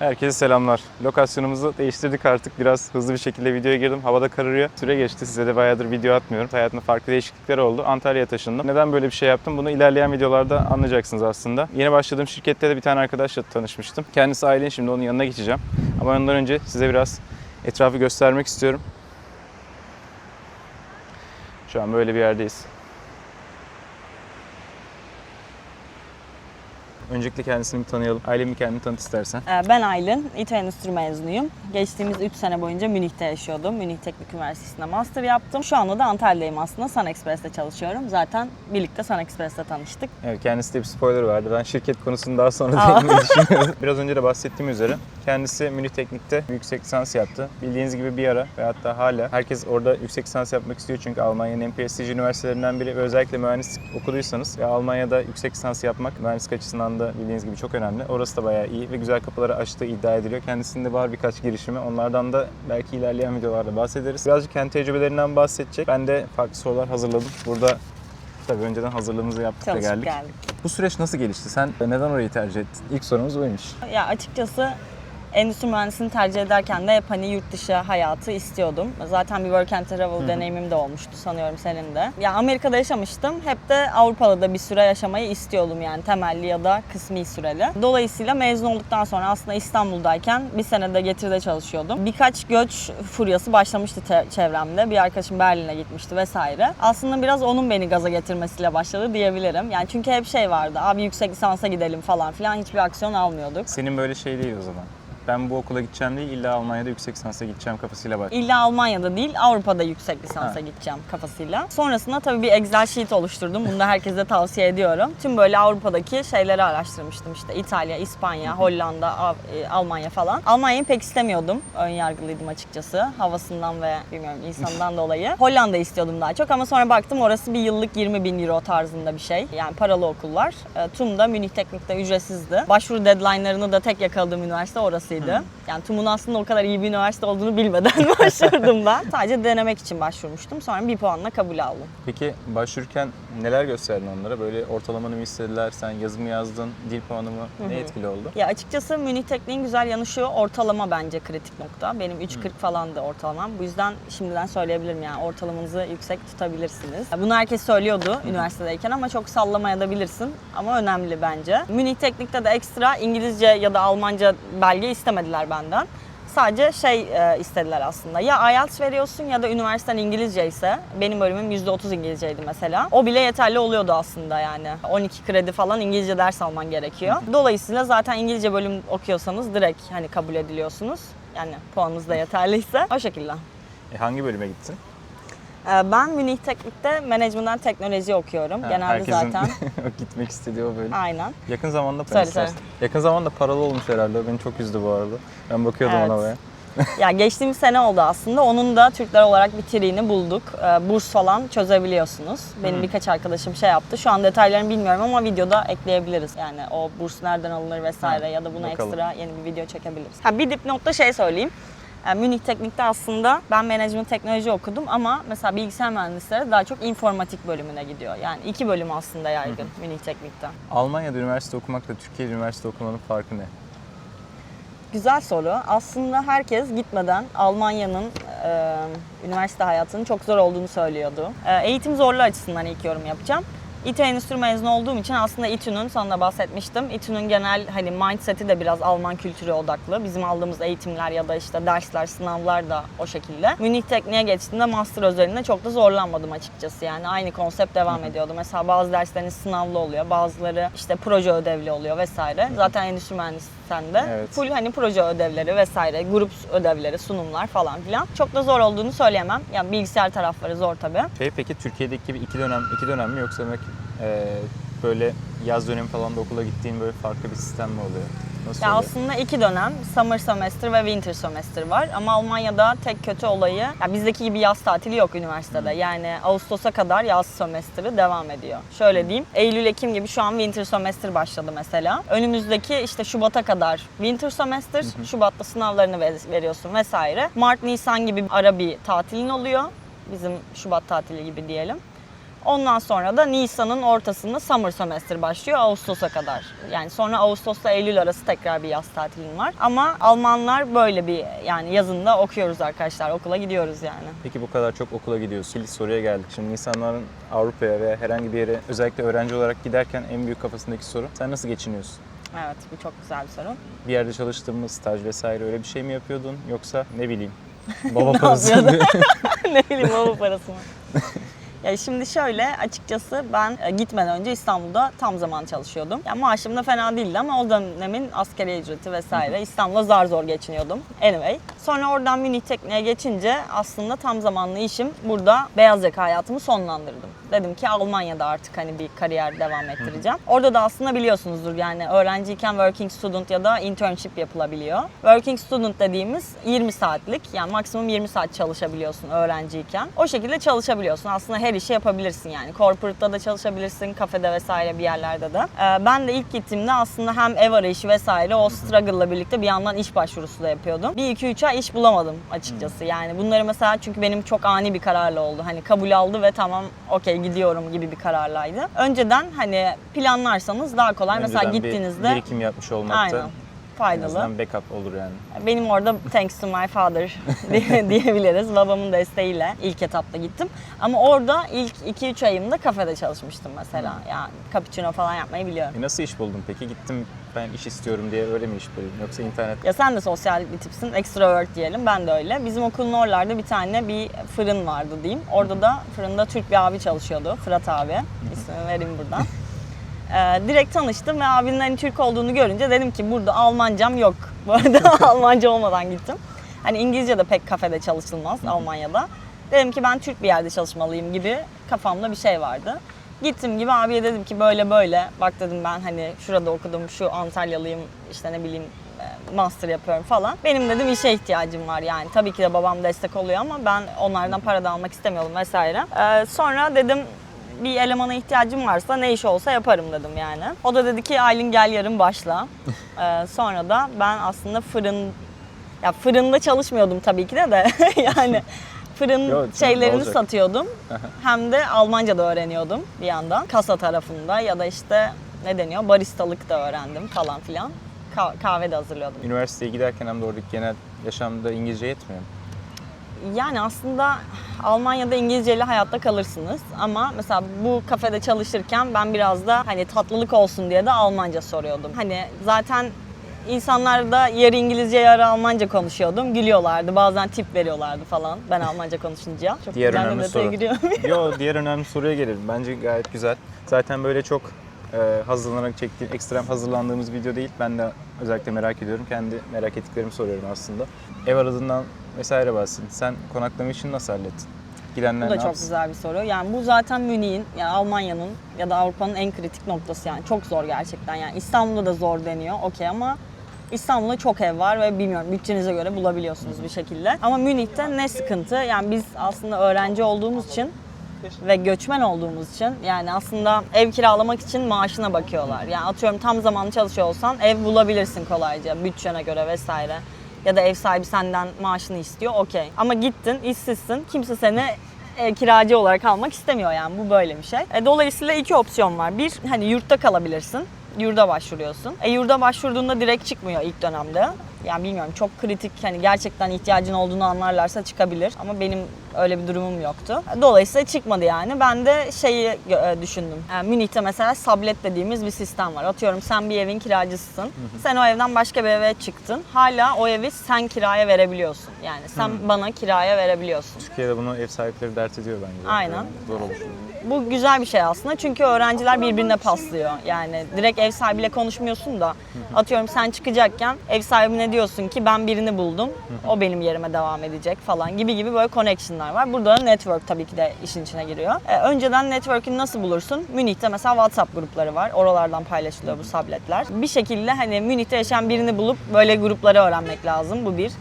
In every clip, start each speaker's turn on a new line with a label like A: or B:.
A: Herkese selamlar. Lokasyonumuzu değiştirdik artık. Biraz hızlı bir şekilde videoya girdim. Havada kararıyor. Süre geçti. Size de bayağıdır video atmıyorum. Hayatımda farklı değişiklikler oldu. Antalya'ya taşındım. Neden böyle bir şey yaptım? Bunu ilerleyen videolarda anlayacaksınız aslında. Yeni başladığım şirkette de bir tane arkadaşla tanışmıştım. Kendisi Aylin. Şimdi onun yanına geçeceğim. Ama ondan önce size biraz etrafı göstermek istiyorum. Şu an böyle bir yerdeyiz. Öncelikle kendisini bir tanıyalım. Ailemi kendini tanıt istersen.
B: Ee, Ben Aylin, İTÜ Endüstri mezunuyum. Geçtiğimiz 3 sene boyunca Münih'te yaşıyordum. Münih Teknik Üniversitesi'nde master yaptım. Şu anda da Antalya'dayım aslında. Sun Express'te çalışıyorum. Zaten birlikte Sun Express'te tanıştık.
A: Evet kendisi de bir spoiler verdi. Ben şirket konusunu daha sonra değinmeyi düşünüyorum. Biraz önce de bahsettiğim üzere kendisi Münih Teknik'te yüksek lisans yaptı. Bildiğiniz gibi bir ara ve hatta hala herkes orada yüksek lisans yapmak istiyor çünkü Almanya'nın en prestijli üniversitelerinden biri ve özellikle mühendislik okuduysanız ve Almanya'da yüksek lisans yapmak mühendislik açısından da bildiğiniz gibi çok önemli. Orası da bayağı iyi ve güzel kapıları açtığı iddia ediliyor. Kendisinde var birkaç girişimi. Onlardan da belki ilerleyen videolarda bahsederiz. Birazcık kendi tecrübelerinden bahsedecek. Ben de farklı sorular hazırladım. Burada tabii önceden hazırlığımızı yaptık da
B: Çalışıp
A: geldik.
B: geldik.
A: Bu süreç nasıl gelişti? Sen neden orayı tercih ettin? İlk sorumuz buymuş.
B: Ya açıkçası endüstri mühendisliğini tercih ederken de hep hani yurt dışı hayatı istiyordum. Zaten bir work and travel deneyimim de olmuştu sanıyorum senin de. Ya Amerika'da yaşamıştım. Hep de Avrupa'da da bir süre yaşamayı istiyordum yani temelli ya da kısmi süreli. Dolayısıyla mezun olduktan sonra aslında İstanbul'dayken bir senede Getir'de çalışıyordum. Birkaç göç furyası başlamıştı çevremde. Bir arkadaşım Berlin'e gitmişti vesaire. Aslında biraz onun beni gaza getirmesiyle başladı diyebilirim. Yani çünkü hep şey vardı. Abi yüksek lisansa gidelim falan filan hiçbir aksiyon almıyorduk.
A: Senin böyle şey değil o zaman. Ben bu okula gideceğim değil, illa Almanya'da yüksek lisansa gideceğim kafasıyla bak.
B: İlla Almanya'da değil Avrupa'da yüksek lisansa
A: Ha.
B: gideceğim kafasıyla. Sonrasında tabii bir Excel sheet oluşturdum. Bunu da herkese tavsiye ediyorum. Tüm böyle Avrupa'daki şeyleri araştırmıştım. İşte İtalya, İspanya, Hollanda, Av- e, Almanya falan. Almanya'yı pek istemiyordum. Ön yargılıydım açıkçası. Havasından ve bilmiyorum insandan dolayı. Hollanda istiyordum daha çok ama sonra baktım orası bir yıllık 20 bin euro tarzında bir şey. Yani paralı okullar. E, TUM da Münih Teknik'te ücretsizdi. Başvuru deadline'larını da tek yakaladığım üniversite orasıydı. Yani TUM'un aslında o kadar iyi bir üniversite olduğunu bilmeden başvurdum ben. Sadece denemek için başvurmuştum. Sonra bir puanla kabul aldım.
A: Peki başvururken neler gösterdin onlara? Böyle ortalamanı mı istediler? Sen yazı mı yazdın? Dil puanı mı? Ne etkili oldu?
B: Ya açıkçası Münih Teknik'in güzel yanı şu ortalama bence kritik nokta. Benim 3.40 falandı ortalamam. Bu yüzden şimdiden söyleyebilirim yani ortalamanızı yüksek tutabilirsiniz. Bunu herkes söylüyordu üniversitedeyken ama çok sallamaya da bilirsin. Ama önemli bence. Münih Teknik'te de ekstra İngilizce ya da Almanca belge istemediler benden. Sadece şey e, istediler aslında. Ya IELTS veriyorsun ya da üniversiten İngilizce ise benim bölümüm %30 İngilizceydi mesela. O bile yeterli oluyordu aslında yani. 12 kredi falan İngilizce ders alman gerekiyor. Dolayısıyla zaten İngilizce bölüm okuyorsanız direkt hani kabul ediliyorsunuz. Yani puanınız da yeterliyse o şekilde.
A: E, hangi bölüme gittin?
B: E, Ben Münih Teknik'te Management'dan teknoloji okuyorum.
A: Ha,
B: Genelde
A: herkesin
B: zaten.
A: gitmek istediği o bölüm.
B: Aynen.
A: Yakın zamanda
B: Söyle,
A: istersen. Yakın zamanda paralı olmuş herhalde. Beni çok üzdü bu arada. Ben bakıyordum
B: Evet.
A: ona baya.
B: Ya geçtiğimiz sene oldu aslında. Onun da Türkler olarak bir triğini bulduk. Ee, Burs falan çözebiliyorsunuz. Benim
A: Hmm.
B: birkaç arkadaşım şey yaptı. Şu an detaylarını bilmiyorum ama videoda ekleyebiliriz. Yani o burs nereden alınır vesaire
A: Ha,
B: ya da buna
A: bakalım.
B: ekstra yeni bir video çekebiliriz. Ha, bir dipnotta şey söyleyeyim. Yani Münih Teknik'te aslında ben management teknoloji okudum ama mesela bilgisayar mühendisleri daha çok informatik bölümüne gidiyor. Yani iki bölüm aslında yaygın Münih Teknik'te.
A: Almanya'da üniversite okumakla Türkiye'de üniversite okumanın farkı ne?
B: Güzel soru. Aslında herkes gitmeden Almanya'nın e, üniversite hayatının çok zor olduğunu söylüyordu. E, eğitim zorluğu açısından ilk yorum yapacağım. İTÜ Endüstri mezunu olduğum için aslında İTÜ'nün sana bahsetmiştim. İTÜ'nün genel hani mindset'i de biraz Alman kültürü odaklı. Bizim aldığımız eğitimler ya da işte dersler, sınavlar da o şekilde. Münih Tekniğe geçtiğimde master özelinde çok da zorlanmadım açıkçası. Yani aynı konsept devam ediyordu. Mesela bazı dersleriniz sınavlı oluyor, bazıları işte proje ödevli oluyor vesaire. Zaten endüstri mühendisi sen de.
A: Evet.
B: Full hani proje ödevleri vesaire, grup ödevleri, sunumlar falan filan. Çok da zor olduğunu söyleyemem. Yani bilgisayar tarafları zor tabii.
A: Şey peki Türkiye'deki gibi iki dönem iki dönem mi yoksa belki, e, böyle yaz dönemi falan da okula gittiğin böyle farklı bir sistem mi oluyor? Nasıl
B: Ya
A: oluyor?
B: aslında iki dönem summer semester ve winter semester var ama Almanya'da tek kötü olayı ya bizdeki gibi yaz tatili yok üniversitede. Yani Ağustos'a kadar yaz semestri devam ediyor. Şöyle diyeyim. Eylül Ekim gibi şu an winter semester başladı mesela. Önümüzdeki işte Şubat'a kadar winter semester, Şubat'ta sınavlarını ver- veriyorsun vesaire. Mart Nisan gibi ara bir tatilin oluyor. Bizim Şubat tatili gibi diyelim. Ondan sonra da Nisan'ın ortasında summer semester başlıyor Ağustos'a kadar. Yani sonra Ağustos'la Eylül arası tekrar bir yaz tatilim var. Ama Almanlar böyle bir yani yazında okuyoruz arkadaşlar. Okula gidiyoruz yani.
A: Peki bu kadar çok okula gidiyoruz. Kilit soruya geldik. Şimdi insanların Avrupa'ya veya herhangi bir yere özellikle öğrenci olarak giderken en büyük kafasındaki soru sen nasıl geçiniyorsun?
B: Evet bu çok güzel bir soru.
A: Bir yerde çalıştığımız staj vesaire öyle bir şey mi yapıyordun yoksa ne bileyim baba parası
B: yapıyordun? ne bileyim baba parası mı? Ya şimdi şöyle açıkçası ben e, gitmeden önce İstanbul'da tam zaman çalışıyordum. Yani maaşım da fena değildi ama o dönemin askeri ücreti vesaire İstanbul'da zar zor geçiniyordum. Anyway. Sonra oradan Münih Tekniğe geçince aslında tam zamanlı işim burada beyaz yaka hayatımı sonlandırdım. Dedim ki Almanya'da artık hani bir kariyer devam ettireceğim. Orada da aslında biliyorsunuzdur yani öğrenciyken working student ya da internship yapılabiliyor. Working student dediğimiz 20 saatlik yani maksimum 20 saat çalışabiliyorsun öğrenciyken. O şekilde çalışabiliyorsun. Aslında her işi yapabilirsin yani. Corporate'da da çalışabilirsin, kafede vesaire bir yerlerde de. Ee, ben de ilk gittiğimde aslında hem ev arayışı vesaire o struggle'la birlikte bir yandan iş başvurusu da yapıyordum. Bir iki üç ay iş bulamadım açıkçası. Yani bunları mesela çünkü benim çok ani bir kararla oldu. Hani kabul aldı ve tamam okey gidiyorum gibi bir kararlaydı. Önceden hani planlarsanız daha kolay. mesela
A: Önceden bir
B: gittiğinizde
A: birikim yapmış
B: aynen
A: en
B: faydalı.
A: azından backup olur yani.
B: Benim orada thanks to my father diye- diyebiliriz. Babamın desteğiyle ilk etapta gittim. Ama orada ilk 2-3 ayımda kafede çalışmıştım mesela. Yani cappuccino falan yapmayı biliyorum.
A: E nasıl iş buldun peki? Gittim ben iş istiyorum diye öyle mi iş buldun? Yoksa internet
B: Ya sen de sosyal bir tipsin, extrovert diyelim. Ben de öyle. Bizim okulun oralarda bir tane bir fırın vardı diyeyim. Orada da fırında Türk bir abi çalışıyordu. Fırat abi. İsmini vereyim buradan. Ee, direkt tanıştım ve abinin hani Türk olduğunu görünce dedim ki burada Almancam yok. Bu arada Almanca olmadan gittim. Hani İngilizce de pek kafede çalışılmaz Almanya'da. Dedim ki ben Türk bir yerde çalışmalıyım gibi kafamda bir şey vardı. Gittim gibi abiye dedim ki böyle böyle bak dedim ben hani şurada okudum şu Antalyalıyım işte ne bileyim e, master yapıyorum falan. Benim dedim işe ihtiyacım var yani. Tabii ki de babam destek oluyor ama ben onlardan para da almak istemiyordum vesaire. Ee, sonra dedim bir elemana ihtiyacım varsa ne iş olsa yaparım dedim yani. O da dedi ki Aylin gel yarın başla. Ee, sonra da ben aslında fırın ya fırında çalışmıyordum tabii ki de de yani fırın
A: Yo,
B: şeylerini
A: olacak?
B: satıyordum. Hem de Almanca da öğreniyordum bir yandan. Kasa tarafında ya da işte ne deniyor baristalık da öğrendim falan filan. Ka- kahve de hazırlıyordum.
A: üniversiteye giderken hem de oradaki genel yaşamda İngilizce yetmiyor mu?
B: Yani aslında Almanya'da İngilizceyle hayatta kalırsınız ama mesela bu kafede çalışırken ben biraz da hani tatlılık olsun diye de Almanca soruyordum. Hani zaten insanlar da yarı İngilizce yarı Almanca konuşuyordum. Gülüyorlardı. Bazen tip veriyorlardı falan ben Almanca konuşunca. Çok
A: Diğer
B: güzel
A: önemli soru. Yo diğer önemli soruya gelelim. Bence gayet güzel. Zaten böyle çok e, hazırlanarak çektiğim, ekstrem hazırlandığımız video değil. Ben de özellikle merak ediyorum. Kendi merak ettiklerimi soruyorum aslında. Ev aradığından vesaire bahsedin. Sen konaklama işini nasıl hallettin? Gidenler
B: Bu da çok
A: yapsın?
B: güzel bir soru. Yani bu zaten Münih'in, yani Almanya'nın ya da Avrupa'nın en kritik noktası yani. Çok zor gerçekten yani. İstanbul'da da zor deniyor, okey ama İstanbul'da çok ev var ve bilmiyorum bütçenize göre bulabiliyorsunuz bir şekilde. Ama Münih'te ne sıkıntı? Yani biz aslında öğrenci olduğumuz için ve göçmen olduğumuz için yani aslında ev kiralamak için maaşına bakıyorlar. Yani atıyorum tam zamanlı çalışıyor olsan ev bulabilirsin kolayca bütçene göre vesaire. Ya da ev sahibi senden maaşını istiyor okey. Ama gittin işsizsin kimse seni e, kiracı olarak almak istemiyor yani bu böyle bir şey. E, dolayısıyla iki opsiyon var. Bir hani yurtta kalabilirsin. Yurda başvuruyorsun. E yurda başvurduğunda direkt çıkmıyor ilk dönemde. Yani bilmiyorum çok kritik hani gerçekten ihtiyacın olduğunu anlarlarsa çıkabilir. Ama benim öyle bir durumum yoktu. Dolayısıyla çıkmadı yani. Ben de şeyi e, düşündüm. Yani Münih'te mesela sablet dediğimiz bir sistem var. Atıyorum sen bir evin kiracısısın. Sen o evden başka bir eve çıktın. Hala o evi sen kiraya verebiliyorsun. Yani sen bana kiraya verebiliyorsun.
A: Türkiye'de bunu ev sahipleri dert ediyor bence.
B: Aynen.
A: Yani Zor olur.
B: Bu güzel bir şey aslında çünkü öğrenciler birbirine paslıyor. Yani direkt ev sahibiyle konuşmuyorsun da atıyorum sen çıkacakken ev sahibine diyorsun ki ben birini buldum. O benim yerime devam edecek falan gibi gibi böyle connection'lar var. Burada da network tabii ki de işin içine giriyor. E, önceden network'ünü nasıl bulursun? Münih'te mesela WhatsApp grupları var. Oralardan paylaşılıyor bu sabletler. Bir şekilde hani Münih'te yaşayan birini bulup böyle grupları öğrenmek lazım. Bu bir.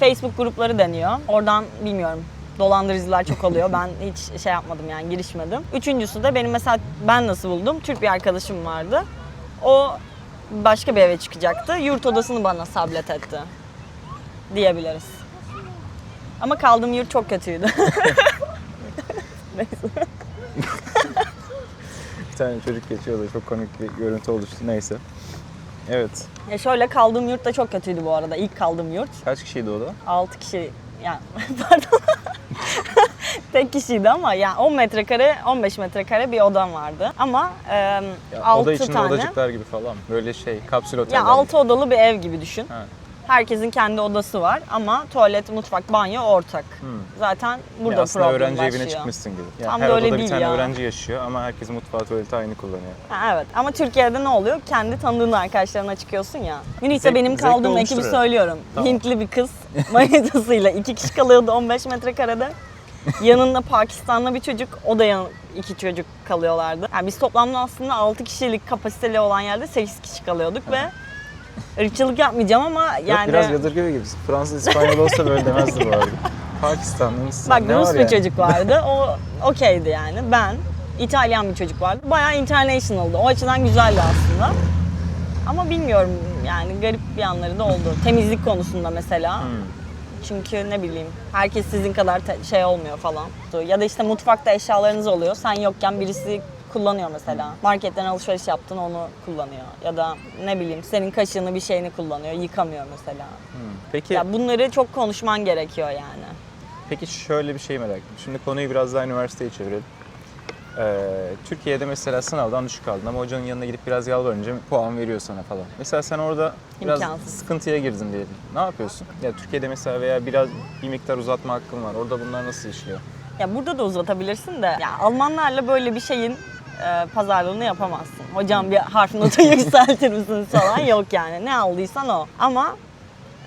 B: Facebook grupları deniyor. Oradan bilmiyorum dolandırıcılar çok oluyor. Ben hiç şey yapmadım yani girişmedim. Üçüncüsü de benim mesela ben nasıl buldum? Türk bir arkadaşım vardı. O başka bir eve çıkacaktı. Yurt odasını bana sablet etti. Diyebiliriz. Ama kaldığım yurt çok kötüydü. Neyse.
A: Bir tane çocuk geçiyordu. Çok komik bir görüntü oluştu. Neyse. Evet.
B: Ya şöyle kaldığım yurt da çok kötüydü bu arada. İlk kaldığım yurt.
A: Kaç kişiydi o da?
B: 6 kişi yani pardon. Tek kişiydi ama yani 10 metrekare, 15 metrekare bir odam vardı. Ama e,
A: Ya,
B: 6
A: oda içinde
B: tane.
A: odacıklar gibi falan. Böyle şey kapsül oteller.
B: Ya
A: gibi.
B: 6 odalı bir ev gibi düşün.
A: Ha.
B: Herkesin kendi odası var ama tuvalet, mutfak, banyo ortak.
A: Hmm.
B: Zaten
A: Ya
B: burada
A: aslında
B: problem
A: öğrenci
B: başlıyor.
A: evine çıkmışsın gibi. Yani
B: Tam
A: her
B: öyle
A: odada bir tane
B: ya.
A: öğrenci yaşıyor ama herkes mutfağı tuvaleti aynı kullanıyor.
B: Ha, evet ama Türkiye'de ne oluyor? Kendi tanıdığın arkadaşlarına çıkıyorsun ya. Münih'te benim kaldığım ekibi söylüyorum.
A: Tamam.
B: Hintli bir kız manitasıyla iki kişi kalıyordu 15 metrekarede. Yanında Pakistanlı bir çocuk, o da yan, iki çocuk kalıyorlardı. Yani biz toplamda aslında 6 kişilik kapasiteli olan yerde 8 kişi kalıyorduk ve ırkçılık yapmayacağım ama
A: Yok
B: yani
A: biraz yadırgıyor gibi. Fransız İspanyol olsa böyle demezdi bu arada. Pakistanlı mısın?
B: Bak
A: Ne
B: Rus
A: var
B: bir
A: yani?
B: çocuk vardı. O okeydi yani. Ben İtalyan bir çocuk vardı. Bayağı international'dı. O açıdan güzeldi aslında. Ama bilmiyorum yani garip bir yanları da oldu. Temizlik konusunda mesela.
A: Hmm.
B: Çünkü ne bileyim herkes sizin kadar şey olmuyor falan. Ya da işte mutfakta eşyalarınız oluyor. Sen yokken birisi kullanıyor mesela. Marketten alışveriş yaptın onu kullanıyor. Ya da ne bileyim senin kaşığını bir şeyini kullanıyor. Yıkamıyor mesela.
A: Hmm. Peki
B: Ya bunları çok konuşman gerekiyor yani.
A: Peki şöyle bir şey merak ettim. Şimdi konuyu biraz daha üniversiteye çevirelim. Ee, Türkiye'de mesela sınavdan düşük aldın ama hocanın yanına gidip biraz yalvarınca puan veriyor sana falan. Mesela sen orada biraz
B: İmkansız.
A: sıkıntıya girdin diyelim. Ne yapıyorsun? Ya Türkiye'de mesela veya biraz bir miktar uzatma hakkın var. Orada bunlar nasıl işliyor?
B: Ya burada da uzatabilirsin de ya Almanlarla böyle bir şeyin e, pazarlığını yapamazsın. Hocam bir harf notu yükseltir misiniz falan yok yani. Ne aldıysan o. Ama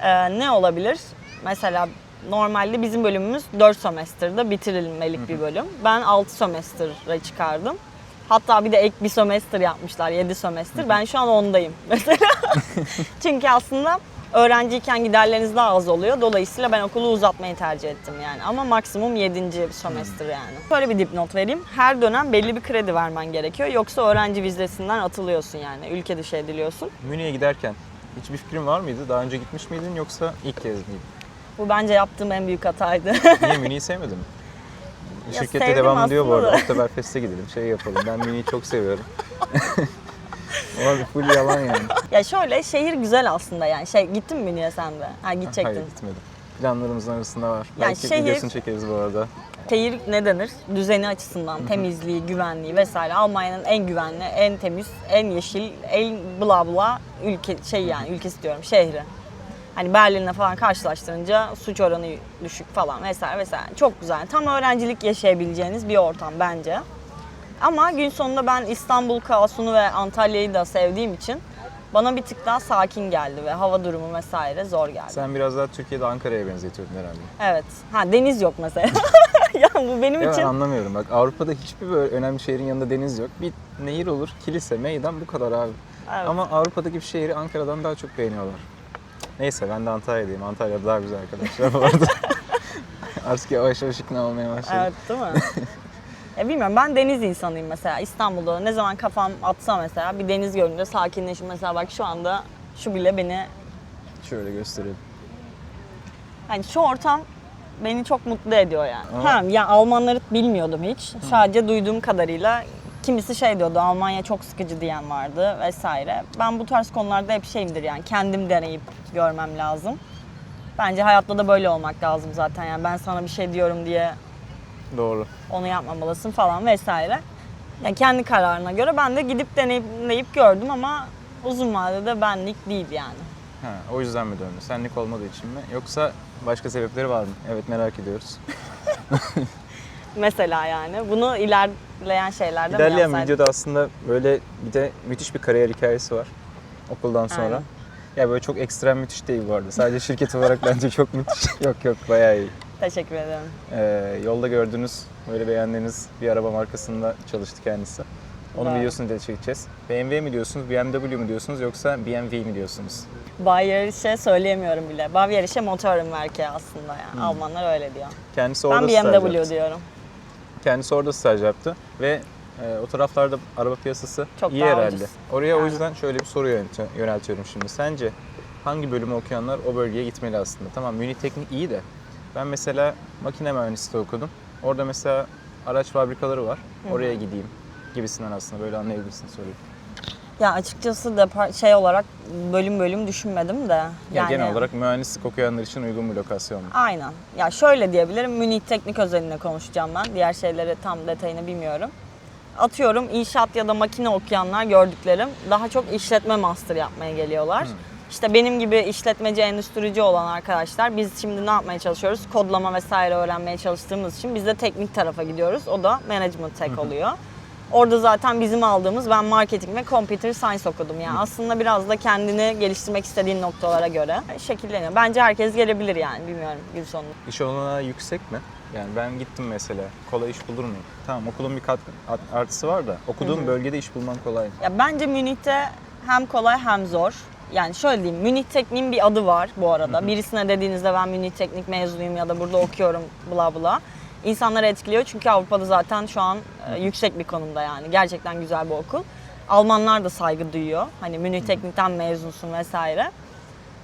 B: e, ne olabilir? Mesela normalde bizim bölümümüz 4 sömestrde bitirilmelik bir bölüm. Ben 6 sömestre çıkardım. Hatta bir de ek bir sömestr yapmışlar 7 sömestr. Ben şu an ondayım mesela. Çünkü aslında öğrenciyken giderleriniz daha az oluyor. Dolayısıyla ben okulu uzatmayı tercih ettim yani. Ama maksimum 7. sömestr yani. Şöyle bir dipnot vereyim. Her dönem belli bir kredi vermen gerekiyor. Yoksa öğrenci vizesinden atılıyorsun yani. Ülke dışı ediliyorsun.
A: Münih'e giderken hiçbir fikrin var mıydı? Daha önce gitmiş miydin yoksa ilk kez miydin?
B: Bu bence yaptığım en büyük hataydı.
A: Niye Münih'i sevmedin mi?
B: Ya
A: Şirkette
B: sevdim
A: devam ediyor bu
B: aslında
A: arada.
B: da.
A: Oktoberfest'e gidelim, şey yapalım. Ben Münih'i çok seviyorum. Abi full yalan yani.
B: ya şöyle şehir güzel aslında yani. Şey gittin mi Münih'e sen de? Ha gidecektin.
A: Hayır gitmedim. Planlarımızın arasında var.
B: Yani
A: Belki
B: şehir-
A: videosunu çekeriz bu arada.
B: Şehir ne denir? Düzeni açısından, temizliği, güvenliği vesaire. Almanya'nın en güvenli, en temiz, en yeşil, en bla bla ülke şey yani ülkesi diyorum şehri. Hani Berlin'le falan karşılaştırınca suç oranı düşük falan vesaire vesaire. Çok güzel. Tam öğrencilik yaşayabileceğiniz bir ortam bence. Ama gün sonunda ben İstanbul kaosunu ve Antalya'yı da sevdiğim için bana bir tık daha sakin geldi ve hava durumu vesaire zor geldi.
A: Sen biraz daha Türkiye'de Ankara'ya benzetiyorsun herhalde.
B: Evet. Ha deniz yok mesela. ya bu benim
A: Ya ben
B: için
A: anlamıyorum bak Avrupa'da hiçbir böyle önemli şehrin yanında deniz yok. Bir nehir olur, kilise, meydan bu kadar abi.
B: Evet.
A: Ama Avrupa'daki bir şehri Ankara'dan daha çok beğeniyorlar. Neyse ben de Antalya'dayım. Antalya'da daha güzel arkadaşlar bu arada. Artık yavaş yavaş ikna olmaya başladım.
B: Evet değil mi? ya bilmiyorum ben deniz insanıyım mesela İstanbul'da ne zaman kafam atsa mesela bir deniz görünce sakinleşim mesela bak şu anda şu bile beni
A: Şöyle göstereyim.
B: hani şu ortam beni çok mutlu ediyor yani.
A: Ama-
B: Ha, ya Almanları bilmiyordum hiç. Sadece duyduğum kadarıyla kimisi şey diyordu Almanya çok sıkıcı diyen vardı vesaire. Ben bu tarz konularda hep şeyimdir yani kendim deneyip görmem lazım. Bence hayatta da böyle olmak lazım zaten yani ben sana bir şey diyorum diye
A: Doğru.
B: onu yapmamalısın falan vesaire. Yani kendi kararına göre ben de gidip deneyimleyip gördüm ama uzun vadede benlik değil yani.
A: Ha, o yüzden mi döndü? Senlik olmadığı için mi? Yoksa başka sebepleri var mı? Evet merak ediyoruz.
B: Mesela yani bunu ilerleyen şeylerde mi
A: İlerleyen
B: yapsaydık?
A: videoda aslında böyle bir de müthiş bir kariyer hikayesi var. Okuldan sonra.
B: Aynen.
A: Ya böyle çok ekstrem müthiş değil bu arada. Sadece şirket olarak bence çok müthiş. yok yok bayağı iyi.
B: Teşekkür ederim.
A: Ee, yolda gördüğünüz, böyle beğendiğiniz bir araba markasında çalıştı kendisi. Onun
B: Vay.
A: videosunu da çekeceğiz. BMW mi diyorsunuz, BMW mi diyorsunuz yoksa BMW mi diyorsunuz?
B: Bayerişe söyleyemiyorum bile. Bavyerişe Motorenwerke aslında yani. Almanlar öyle diyor.
A: Kendisi
B: Ben
A: orada staj
B: BMW
A: yaptı.
B: diyorum.
A: Kendisi orada staj yaptı ve e, o taraflarda araba piyasası
B: Çok
A: iyi herhalde.
B: ucuz.
A: Oraya o
B: Yani.
A: yüzden şöyle bir soru yönelti- yöneltiyorum şimdi. Sence hangi bölümü okuyanlar o bölgeye gitmeli aslında? Tamam Münih Teknik iyi de ben mesela makine mühendisliği okudum. Orada mesela araç fabrikaları var. Oraya gideyim gibisinden aslında böyle anlayabilirsin soruyu.
B: Ya açıkçası depar- şey olarak bölüm bölüm düşünmedim de.
A: Ya
B: Yani
A: genel olarak mühendislik okuyanlar için uygun bir lokasyon.
B: Aynen. Ya şöyle diyebilirim. Münih Teknik özelinde konuşacağım ben. Diğer şeyleri tam detayını bilmiyorum. Atıyorum inşaat ya da makine okuyanlar gördüklerim daha çok işletme master yapmaya geliyorlar. İşte benim gibi işletmeci, endüstrici olan arkadaşlar biz şimdi ne yapmaya çalışıyoruz? Kodlama vesaire öğrenmeye çalıştığımız için biz de teknik tarafa gidiyoruz. O da management tech oluyor. Orada zaten bizim aldığımız ben marketing ve computer science okudum. Yani aslında biraz da kendini geliştirmek istediğin noktalara göre şekilleniyor. Bence herkes gelebilir yani bilmiyorum gün sonunda.
A: İş olanağı yüksek mi? Yani ben gittim mesela. Kolay iş bulur muyum? Tamam okulun bir kat art- artısı var da okuduğum bölgede iş bulman kolay.
B: Ya bence Münih'te hem kolay hem zor. Yani şöyle diyeyim, Münih Teknik'in bir adı var bu arada. Birisine dediğinizde ben Münih Teknik mezunuyum ya da burada okuyorum bla bla. İnsanları etkiliyor çünkü Avrupa'da zaten şu an e, yüksek bir konumda yani. Gerçekten güzel bir okul. Almanlar da saygı duyuyor. Hani Münih Teknik'ten mezunsun vesaire.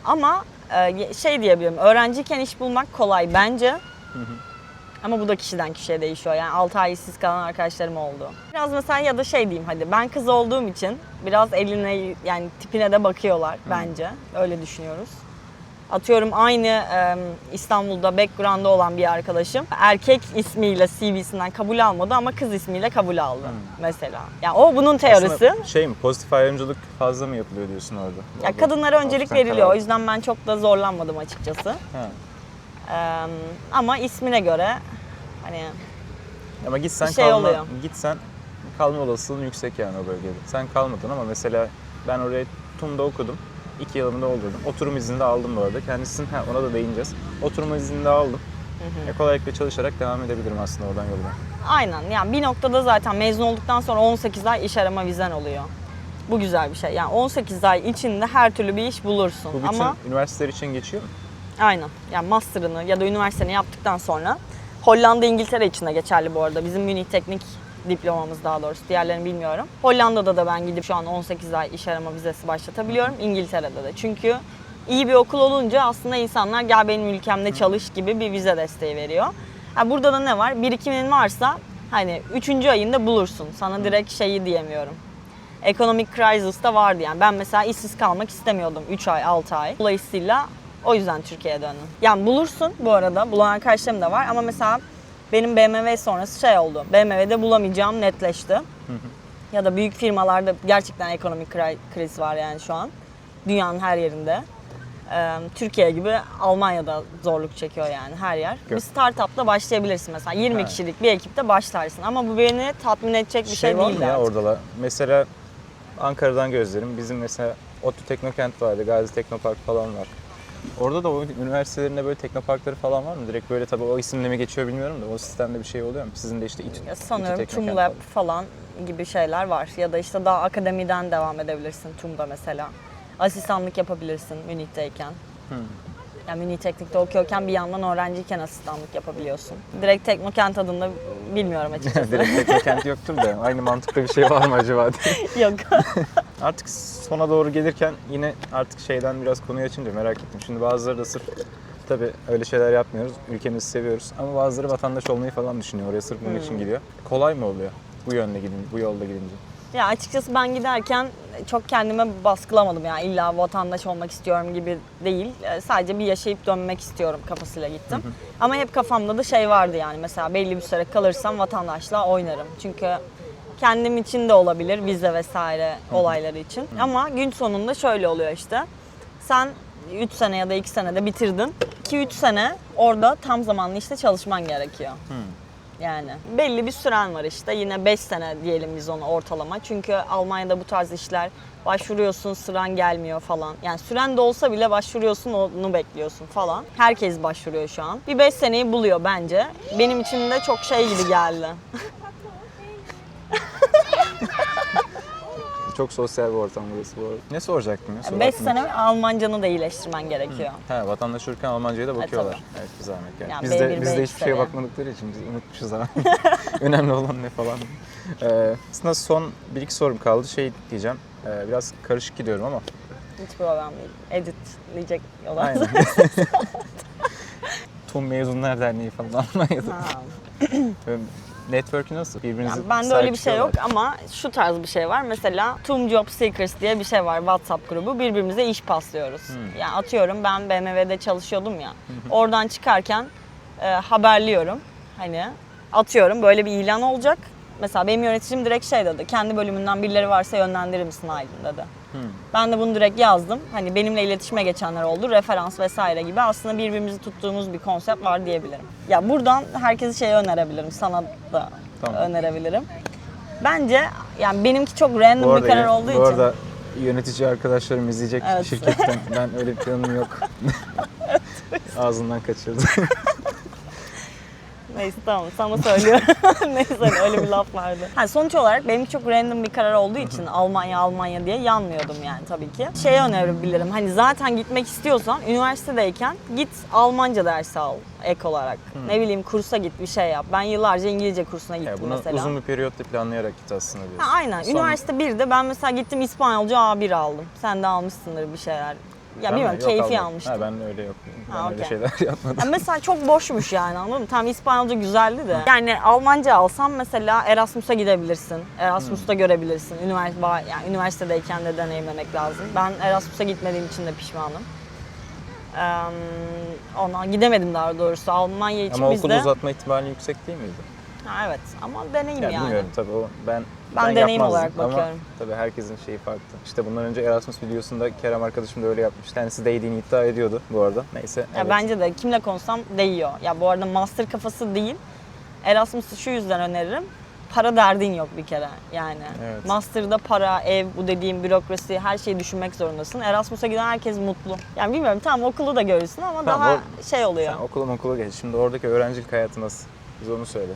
B: Ama e, şey diyebilirim, öğrenciyken iş bulmak kolay bence. Ama bu da kişiden kişiye değişiyor. Yani 6 ay işsiz kalan arkadaşlarım oldu. Biraz mesela ya da şey diyeyim hadi ben kız olduğum için biraz eline yani tipine de bakıyorlar bence. Öyle düşünüyoruz. Atıyorum aynı e, İstanbul'da background'da olan bir arkadaşım erkek ismiyle CV'sinden kabul almadı ama kız ismiyle kabul aldı mesela. Yani o bunun teorisi.
A: Aslında şey mi pozitif ayrımcılık fazla mı yapılıyor diyorsun orada?
B: Ya
A: Orada
B: kadınlara öncelik veriliyor. O
A: karar-
B: yüzden ben çok da zorlanmadım açıkçası.
A: Ha.
B: Ama ismine göre hani
A: Ama gitsen
B: Bir şey
A: kalma,
B: oluyor.
A: gitsen kalma olasılığın yüksek yani o bölgede. Sen kalmadın ama mesela ben oraya TUM'da okudum. İki yılımı doldurdum. Oturum izni de aldım bu arada. Kendisinin, ha, ona da değineceğiz. Oturum izni de aldım. E, kolaylıkla çalışarak devam edebilirim aslında oradan yoluma.
B: Aynen yani bir noktada zaten mezun olduktan sonra 18 ay iş arama vizen oluyor. Bu güzel bir şey. Yani 18 ay içinde her türlü bir iş bulursun.
A: Bu bütün
B: Ama
A: üniversiteler için geçiyor mu?
B: Aynen yani master'ını ya da üniversiteni yaptıktan sonra Hollanda İngiltere için de geçerli bu arada. Bizim Münih Teknik diplomamız daha doğrusu. Diğerlerini bilmiyorum. Hollanda'da da ben gidip şu an 18 ay iş arama vizesi başlatabiliyorum. İngiltere'de de. Çünkü iyi bir okul olunca aslında insanlar gel benim ülkemde çalış gibi bir vize desteği veriyor. Ha, burada da ne var? Birikimin varsa hani 3. ayında bulursun. Sana direkt şeyi diyemiyorum. Ekonomik crisis da vardı yani. Ben mesela işsiz kalmak istemiyordum 3 ay, 6 ay. Dolayısıyla o yüzden Türkiye'ye döndüm. Yani bulursun bu arada. Bulan arkadaşlarım da var ama mesela benim BMW sonrası şey oldu. BMW'de bulamayacağım netleşti. Ya da büyük firmalarda gerçekten ekonomik kri- kriz var yani şu an. Dünyanın her yerinde. Türkiye gibi Almanya'da zorluk çekiyor yani her yer. Bir startupla başlayabilirsin mesela. 20
A: Ha.
B: kişilik bir ekipte başlarsın ama bu beni tatmin edecek bir şey,
A: var
B: değil
A: mı ya orada da? Mesela Ankara'dan gözlerim. Bizim mesela ODTÜ Teknokent vardı, Gazi Teknopark falan var. Orada da o üniversitelerinde böyle teknoparkları falan var mı? Direkt böyle tabii o isimle mi geçiyor bilmiyorum da o sistemde bir şey oluyor mu? Sizin de işte İTÜ,
B: Ya
A: İTÜ
B: sanıyorum
A: Teknokent
B: TUM Lab
A: var.
B: falan gibi şeyler var. Ya da işte daha akademiden devam edebilirsin TUM'da mesela. Asistanlık yapabilirsin Münih'teyken. Yani Münih Teknik'te okuyorken bir yandan öğrenciyken asistanlık yapabiliyorsun. Direkt Teknokent adında bilmiyorum açıkçası.
A: Direkt Teknokent yoktur da aynı mantıkta bir şey var mı acaba.
B: Yok.
A: Artık sona doğru gelirken yine artık şeyden biraz konuyu açınca merak ettim. Şimdi bazıları da sırf tabii öyle şeyler yapmıyoruz. Ülkemizi seviyoruz ama bazıları vatandaş olmayı falan düşünüyor. Oraya sırf bunun için gidiyor. Kolay mı oluyor bu yönde gidince, bu yolda gidince?
B: Ya açıkçası ben giderken çok kendime baskılamadım yani illa vatandaş olmak istiyorum gibi değil. Ee, Sadece bir yaşayıp dönmek istiyorum kafasıyla gittim. Ama hep kafamda da şey vardı yani mesela belli bir süre kalırsam vatandaşlığa oynarım. Çünkü kendim için de olabilir vize vesaire olayları için. Ama gün sonunda şöyle oluyor işte. Sen 3 sene ya da 2 senede bitirdin. 2-3 sene orada tam zamanlı işte çalışman gerekiyor. Yani belli bir süren var işte. Yine 5 sene diyelim biz onu ortalama. Çünkü Almanya'da bu tarz işler başvuruyorsun sıran gelmiyor falan. Yani süren de olsa bile başvuruyorsun onu bekliyorsun falan. Herkes başvuruyor şu an. Bir 5 seneyi buluyor bence. Benim için de çok şey gibi geldi.
A: Çok sosyal bir ortam burası bu arada. Ne soracaktım ya? soru
B: 5
A: aklıma-
B: sene Almancanı da iyileştirmen gerekiyor.
A: He, vatandaş olurken Almanca'ya da bakıyorlar.
B: tabii.
A: evet bir zahmet yani.
B: Yani
A: biz de,
B: B1,
A: biz de
B: B2
A: hiçbir şeye
B: seviye.
A: bakmadıkları için biz unutmuşuz ama. Önemli olan ne falan. Ee, aslında son bir iki sorum kaldı. Şey diyeceğim. Ee, biraz karışık gidiyorum ama.
B: Hiç problem değil. Editleyecek olan.
A: Aynen. TUM Mezunlar Derneği falan Almanya'da.
B: Ha.
A: Böyle Network'ü nasıl? Birbirinizi
B: Yani bende
A: sahip
B: öyle bir şey yok ama şu tarz bir şey var. Mesela Tum Job Seekers diye bir şey var WhatsApp grubu. Birbirimize iş paslıyoruz.
A: Hmm.
B: Yani atıyorum ben BMW'de çalışıyordum ya. Oradan çıkarken e, haberliyorum. Hani atıyorum böyle bir ilan olacak. Mesela benim yöneticim direkt şey dedi. Kendi bölümünden birileri varsa yönlendirir misin Aydın dedi.
A: Hmm.
B: Ben de bunu direkt yazdım. Hani benimle iletişime geçenler oldu. Referans vesaire gibi aslında birbirimizi tuttuğumuz bir konsept var diyebilirim. Ya buradan herkese şey önerebilirim. Sana da
A: Tamam.
B: önerebilirim. Bence yani benimki çok random bir karar olduğu
A: bu
B: için.
A: arada yönetici arkadaşlarım izleyecek
B: Evet.
A: şirketten. Ben öyle bir planım yok. Ağzından kaçırdım.
B: Neyse tamam sana söylüyorum. Neyse hani öyle bir laf vardı. Ha, sonuç olarak benimki çok random bir karar olduğu için Almanya Almanya diye yanmıyordum yani tabii ki. Şeye önerebilirim hani zaten gitmek istiyorsan üniversitedeyken git Almanca dersi al ek olarak. Ne bileyim kursa git bir şey yap. Ben yıllarca İngilizce kursuna gittim
A: bunu
B: mesela.
A: uzun bir periyotta planlayarak git aslında diyorsun.
B: Ha, aynen.
A: Son-
B: Üniversite 1'de ben mesela gittim İspanyolca A1 aldım. Sen de almışsındır bir şeyler. Ya
A: Ben mi?
B: bilmiyorum keyfi
A: almadım.
B: almıştım.
A: Ha, ben öyle yok. Ben
B: Ha,
A: öyle şeyler yapmadım.
B: Ya mesela çok boşmuş yani anladın mı? Tam İspanyolca güzeldi de. Yani Almanca alsam mesela Erasmus'a gidebilirsin. Erasmus'ta görebilirsin. Üniversite, yani üniversitedeyken de deneyimlemek lazım. Ben Erasmus'a gitmediğim için de pişmanım. Ee, ona gidemedim daha doğrusu. Almanya için
A: Ama
B: biz
A: okulu
B: de...
A: uzatma ihtimali yüksek değil miydi?
B: Ha, evet ama deneyim
A: Ya
B: yani.
A: bilmiyorum tabii o ben
B: Ben deneyim
A: yapmazdım.
B: olarak
A: Ama
B: bakıyorum.
A: tabii herkesin şeyi farklı. İşte bundan önce Erasmus videosunda Kerem arkadaşım da öyle yapmış. Kendisi değdiğini iddia ediyordu bu arada. Neyse.
B: Ya
A: evet.
B: bence de kimle konuşsam değiyor. Ya bu arada master kafası değil. Erasmus'u şu yüzden öneririm. Para derdin yok bir kere yani.
A: Evet.
B: Master'da para, ev, bu dediğim bürokrasi her şeyi düşünmek zorundasın. Erasmus'a giden herkes mutlu. Yani bilmiyorum tamam okulu da görürsün ama
A: Tamam,
B: daha şey oluyor.
A: Sen okulu okulu geç. Şimdi oradaki öğrencilik hayatı nasıl? Biz onu söyle.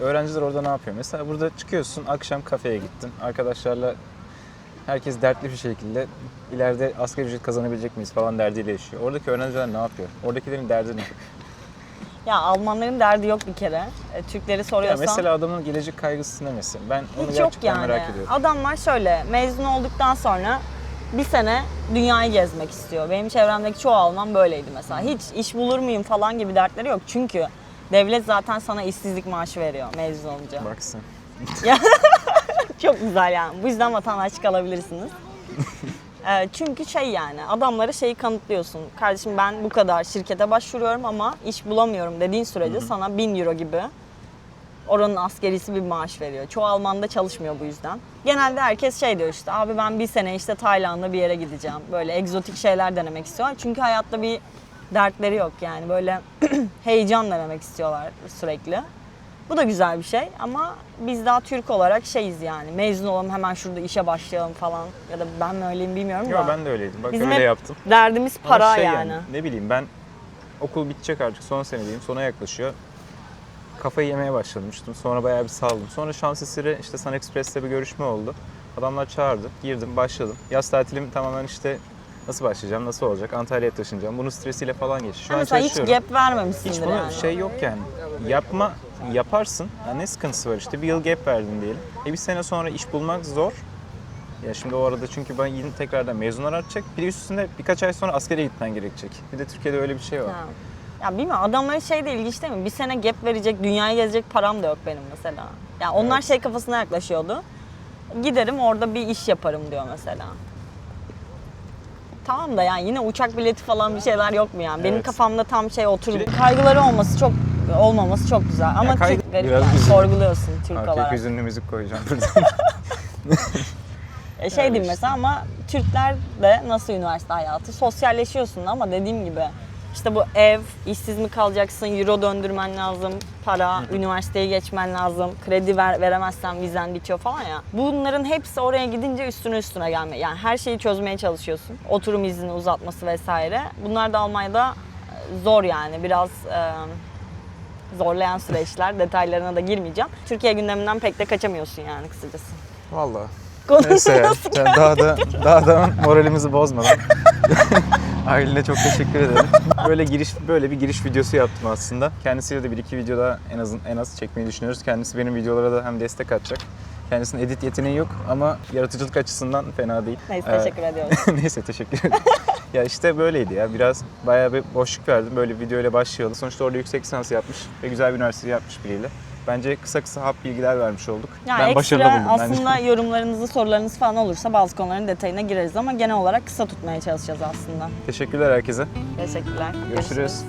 A: Öğrenciler orada ne yapıyor? Mesela burada çıkıyorsun, akşam kafeye gittin. Arkadaşlarla herkes dertli bir şekilde ileride asgari ücret kazanabilecek miyiz falan derdiyle yaşıyor. Oradaki öğrenciler ne yapıyor? Oradakilerin derdi ne?
B: Ya Almanların derdi yok bir kere. E, Türkleri
A: Ya
B: soruyorsan
A: mesela adamın gelecek kaygısı ne mesela? Ben onu
B: hiç yok
A: gerçekten
B: yani.
A: merak ediyorum.
B: Adamlar şöyle mezun olduktan sonra bir sene dünyayı gezmek istiyor. Benim çevremdeki çoğu Alman böyleydi mesela. Hiç iş bulur muyum falan gibi dertleri yok. Çünkü devlet zaten sana işsizlik maaşı veriyor mezun olunca.
A: Bak sen.
B: Çok güzel yani. Bu yüzden vatandaşlık alabilirsiniz. Ee, çünkü şey yani adamlara şeyi kanıtlıyorsun. Kardeşim ben bu kadar şirkete başvuruyorum ama iş bulamıyorum dediğin sürece sana 1000 euro gibi oranın askerisi bir maaş veriyor. Çoğu Alman'da çalışmıyor bu yüzden. Genelde herkes şey diyor işte abi ben bir sene işte Tayland'da bir yere gideceğim. Böyle egzotik şeyler denemek istiyorlar. Çünkü hayatta bir dertleri yok yani böyle heyecan denemek istiyorlar sürekli. Bu da güzel bir şey ama biz daha Türk olarak şeyiz yani mezun olalım hemen şurada işe başlayalım falan ya da ben mi öyleyim bilmiyorum
A: Yok
B: da.
A: ben de öyleydim. Bak
B: Bizim
A: öyle
B: hep
A: yaptım.
B: Derdimiz
A: Ama
B: para
A: şey
B: yani.
A: Ne bileyim ben okul bitecek artık son senedeyim. Sona yaklaşıyor. Kafayı yemeye başlamıştım. Sonra bayağı bir saldım. Sonra şans eseri işte Sun Express'te bir görüşme oldu. Adamlar çağırdı. Girdim, başladım. Yaz tatilim tamamen işte nasıl başlayacağım, nasıl olacak, Antalya'ya taşınacağım. Bunun stresiyle falan geçti. Şu
B: Ha,
A: an
B: mesela hiç
A: çalışıyorum.
B: gap vermemişsindir
A: Hiç buna
B: yani.
A: şey yok yani. Yapma, yaparsın. Ya ne sıkıntısı var işte. Bir yıl gap verdin diyelim. E bir sene sonra iş bulmak zor. Ya şimdi o arada çünkü ben yine tekrardan mezunlar artacak. Bir de üstünde birkaç ay sonra askere gitmen gerekecek. Bir de Türkiye'de öyle bir şey var.
B: Ha. Ya bilmiyorum adamların şey de ilginç değil mi? Bir sene gap verecek, dünyayı gezecek param da yok benim mesela. Ya onlar
A: Evet.
B: şey kafasına yaklaşıyordu. Giderim orada bir iş yaparım diyor mesela. Tamam da yani yine uçak bileti falan bir şeyler yok mu yani? Benim
A: Evet.
B: kafamda tam şey oturdu. Kaygıları olması çok olmaması çok güzel. Ama
A: kaygı
B: Türk garip
A: biraz
B: yani.
A: üzücü.
B: Sorguluyorsun Türk olarak.
A: hüzünlü müzik koyacağım buradan.
B: E şey diyeyim mesela ama Türkler de nasıl üniversite hayatı? Sosyalleşiyorsun ama dediğim gibi işte bu ev, işsiz mi kalacaksın, euro döndürmen lazım, para, üniversiteye geçmen lazım, kredi ver, veremezsen vizen bitiyor falan ya. Bunların hepsi oraya gidince üstüne üstüne gelme. Yani her şeyi çözmeye çalışıyorsun. Oturum izni uzatması vesaire. Bunlar da Almanya'da e, zor yani biraz e, zorlayan süreçler. Detaylarına da girmeyeceğim. Türkiye gündeminden pek de kaçamıyorsun yani kısacası.
A: Vallahi. Neyse ya.
B: Konuşuyorsun.
A: Sen daha da daha da moralimizi bozmadan. Aylin'e çok teşekkür ederim. Böyle giriş böyle bir giriş videosu yaptım aslında. Kendisiyle de bir iki video daha en az en az çekmeyi düşünüyoruz. Kendisi benim videolara da hem destek atacak. Kendisinin edit yeteneği yok ama yaratıcılık açısından fena değil.
B: Neyse
A: Ee,
B: teşekkür ediyorum.
A: Neyse teşekkür ederim. ya işte böyleydi ya. Biraz bayağı bir boşluk verdim. Böyle bir videoyla başlayalım. Sonuçta orada yüksek lisans yapmış ve güzel bir üniversite yapmış biriyle. Bence kısa kısa hap bilgiler vermiş olduk.
B: Ya
A: ben başarılı buldum bence.
B: aslında yorumlarınızı, sorularınız falan olursa bazı konuların detayına gireriz ama genel olarak kısa tutmaya çalışacağız aslında.
A: Teşekkürler herkese.
B: Teşekkürler.
A: Görüşürüz.